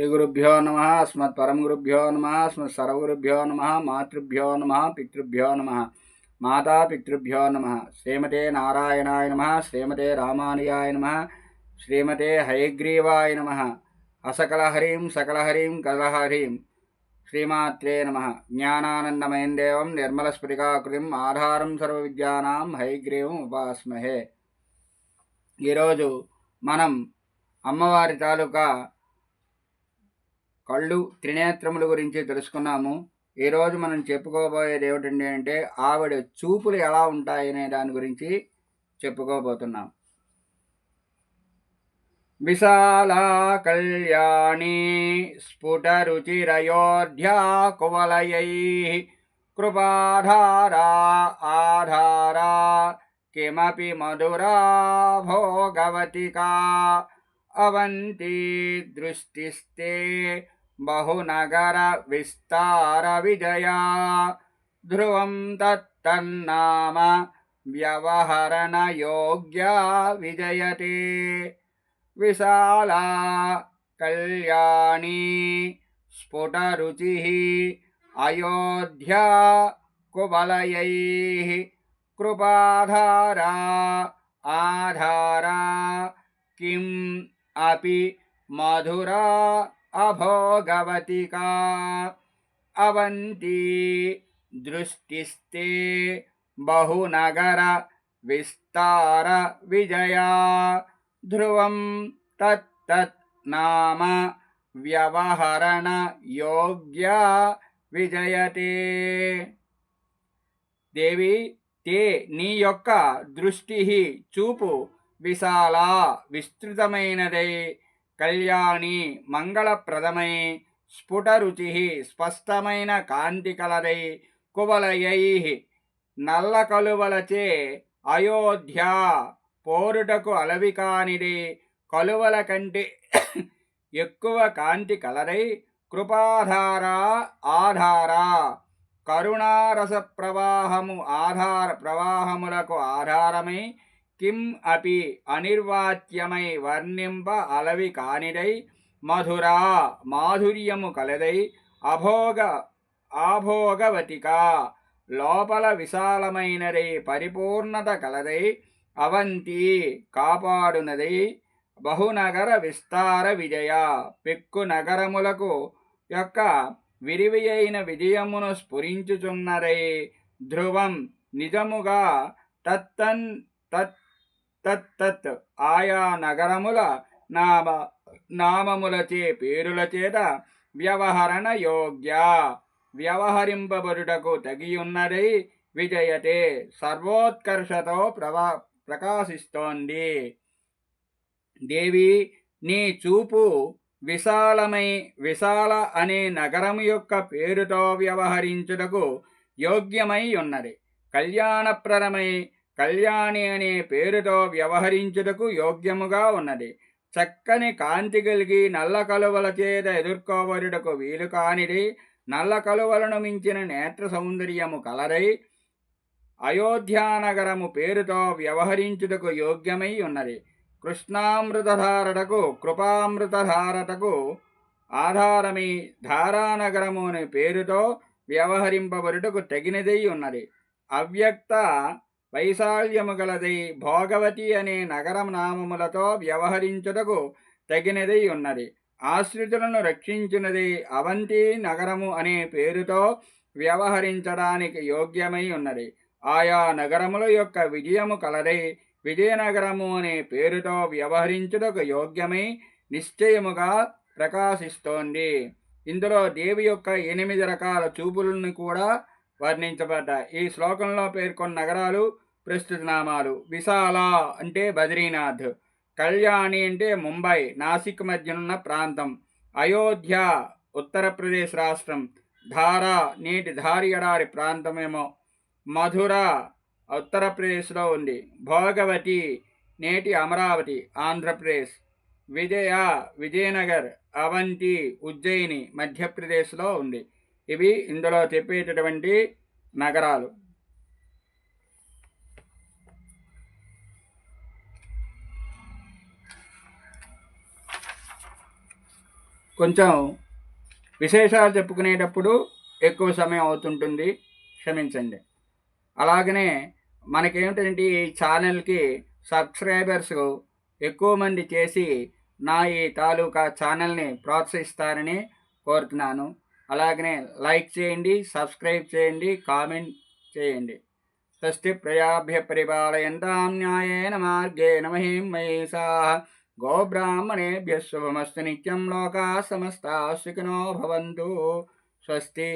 శ్రీగురుభ్యో నమ అస్మత్ పరమగురుభ్యో నమ అస్మత్ సర్వగురుభ్యో నమ మాతృభ్యో నమ పితృభ్యో నమ మాతా పితృభ్యో నమ శ్రీమతే నారాయణాయ నమ శ్రీమతే రామానుయాయ నమ శ్రీమతే హయగ్రీవాయ నమ అసకలహరీం సకలహరీం కలహరీం శ్రీమాత్రే నమ జ్ఞానానందమయం దేవం నిర్మలస్ఫటికాకృతిం ఆధారం సర్వ విద్యానాం హైగ్రీవం ఉపాస్మహే. ఈరోజు మనం అమ్మవారి తాలూకా కళ్ళు త్రినేత్రముల గురించి తెలుసుకున్నాము. ఈరోజు మనం చెప్పుకోబోయేది ఏమిటండి అంటే ఆవిడ చూపులు ఎలా ఉంటాయనే దాని గురించి చెప్పుకోబోతున్నాం. విశాలా కళ్యాణి స్ఫుటరుచిరయోధ్యా కువలయై కృపాధారా ఆధారా కిమపి మధురా భోగవతికా అవంతి దృష్టిస్తే బహునగర విస్తార విజయా ధ్రువం తత్తన్నామ వ్యవహరణ యోగ్యా విజయతే విశాలా కళ్యాణి స్ఫుటరుచి అయోధ్యా కుబలయై కృపాధారా ఆధారా కిం అపి మధురా అభోగవతికా అవంతి దృష్టిస్తే బహునగర విస్తార విజయా ధ్రువం తత్తత్ నామ వ్యవహరణ యోగ్య విజయతే దేవి తే నీ యొక్క దృష్టి చూపు విశాల విస్తృతమైనదై। కళ్యాణి మంగళప్రదమై స్ఫుటరుచి స్పష్టమైన కాంతి కలదై కువలయై నల్ల కలువలచే అయోధ్య పోరుటకు అలవి కానిది కలువల కంటే ఎక్కువ కాంతి కలరై కృపాధార ఆధార. కరుణారస ప్రవాహము ఆధార ప్రవాహములకు ఆధారమై కిం అపి అనిర్వాచ్యమై వర్ణింప అలవి కానిదై మధురా మాధుర్యము కలదై అభోగ ఆభోగవతిక లోపల విశాలమైనదై పరిపూర్ణత కలదై అవంతి కాపాడునదై బహునగర విస్తార విజయ పెక్కు నగరములకు యొక్క విరివి అయిన విజయమును స్ఫురించుచున్నదై ధ్రువం నిజముగా తత్తన్ తత్ తత్తత్ ఆయా నగరముల నామ నామములచే పేరుల చేత వ్యవహరణ యోగ్య. వ్యవహరింపబడుటకు తగియున్నదై విజయతే సర్వోత్కర్షతో ప్రవా ప్రకాశిస్తోంది. దేవి నీ చూపు విశాలమై విశాల అనే నగరం యొక్క పేరుతో వ్యవహరించుటకు యోగ్యమై ఉన్నది. కళ్యాణప్రదమై కళ్యాణి అనే పేరుతో వ్యవహరించుటకు యోగ్యముగా ఉన్నది. చక్కని కాంతి కలిగి నల్ల కలువల చేత ఎదుర్కోబడుటకు వీలు కానిది నల్ల కలువలను మించిన నేత్ర సౌందర్యము కలరై అయోధ్యానగరము పేరుతో వ్యవహరించుటకు యోగ్యమై ఉన్నది. కృష్ణామృతధారటకు కృపామృతధారటకు ఆధారమై ధారానగరము అనే పేరుతో వ్యవహరింపబడుటకు తగినదై ఉన్నది. అవ్యక్త వైశాల్యము గలదై భోగవతి అనే నగరం నామములతో వ్యవహరించుటకు తగినదై ఉన్నది. ఆశ్రితులను రక్షించినది అవంతి నగరము అనే పేరుతో వ్యవహరించడానికి యోగ్యమై ఉన్నది. ఆయా నగరముల యొక్క విజయము కలదై విజయనగరము అనే పేరుతో వ్యవహరించుటకు యోగ్యమై నిశ్చయముగా ప్రకాశిస్తోంది. ఇందులో దేవి యొక్క ఎనిమిది రకాల చూపులను కూడా వర్ణించబడ్డాయి ఈ శ్లోకంలో పేర్కొన్న నగరాలు ప్రస్తుత నామాలు విశాల అంటే బద్రీనాథ్. కళ్యాణి అంటే ముంబై నాసిక్ మధ్యనున్న ప్రాంతం. అయోధ్య ఉత్తరప్రదేశ్ రాష్ట్రం. ధారా నేటి ధారి ఎడారి ప్రాంతమేమో. మధుర ఉత్తరప్రదేశ్లో ఉంది. భోగవతి నేటి అమరావతి ఆంధ్రప్రదేశ్. విజయ విజయనగర్ అవంతి ఉజ్జయిని మధ్యప్రదేశ్లో ఉంది. ఇవి ఇందులో చెప్పేటటువంటి నగరాలు. కొంచెం విశేషాలు చెప్పుకునేటప్పుడు ఎక్కువ సమయం అవుతుంటుంది క్షమించండి. అలాగనే మనకేమిటంటే ఈ ఛానల్కి సబ్స్క్రైబర్స్ ఎక్కువ మంది చేసి నా ఈ తాలూకా ఛానల్ని ప్రోత్సహిస్తారని కోరుతున్నాను. అలాగనే లైక్ చేయండి సబ్స్క్రైబ్ చేయండి కామెంట్ చేయండి. స్వస్తి ప్రజాభ్య పరిపాలయంతాం న్యాయేన మార్గేణ మహిం మహేశా గోబ్రాహ్మణేభ్య శుభమస్తు నిత్యం లోకా సమస్తా సుఖినో భవంతు. స్వస్తి